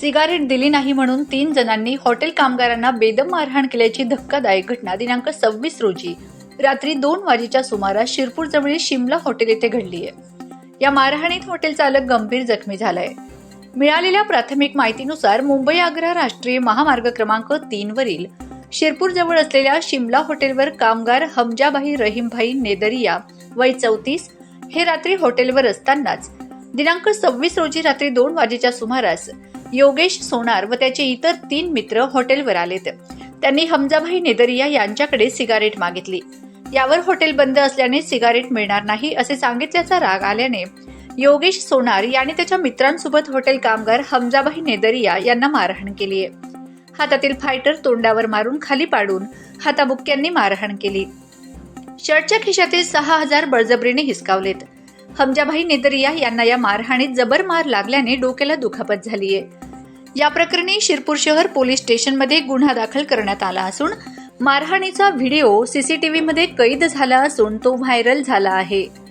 Cigarette दिली नाही म्हणून तीन जणांनी हॉटेल कामगारांना बेदम मारहाण केल्याची धक्कादायक घटना दिनांक सव्वीस रोजी. रात्री दोन वाजेच्या सुमारास शिरपूर जवळील शिमला हॉटेल येथे घडली आहे. या मारहाणीत हॉटेल चालक गंभीर जखमी झालाय. मिळालेल्या प्राथमिक माहितीनुसार मुंबई आग्रा राष्ट्रीय महामार्ग क्रमांक तीन वरील शिरपूर जवळ असलेल्या शिमला हॉटेलवर कामगार हमजाबाई रहीमभाई नेदरिया वय चौतीस हे रात्री हॉटेलवर असतानाच दिनांक सव्वीस रोजी रात्री दोन वाजेच्या सुमारास योगेश सोनार व त्याचे इतर तीन मित्र हॉटेलवर आलेत. त्यांनी हमजाभाई नेदरिया यांच्याकडे सिगारेट मागितली. यावर हॉटेल बंद असल्याने सिगारेट मिळणार नाही असे सांगितल्याचा राग आल्याने योगेश सोनार याने त्याच्या मित्रांसोबत हॉटेल कामगार हमजाभाई नेदरिया यांना मारहाण केली आहे हातातील फायटर तोंडावर मारून खाली पाडून हाताबुक्क्यांनी मारहाण केली. शर्टच्या खिशातील सहा हजार बळजबरीने हिसकावलेत. हमजाभाई नेदरिया यांना या मारहाणीत जबर मार लागल्याने डोक्याला दुखापत झाली आहे या प्रकरणी शिरपूर शहर पोलीस स्टेशनमध्ये गुन्हा दाखल करण्यात आला असून मारहाणीचा व्हिडिओ सीसीटीव्हीमध्ये कैद झाला असून तो व्हायरल झाला आहे.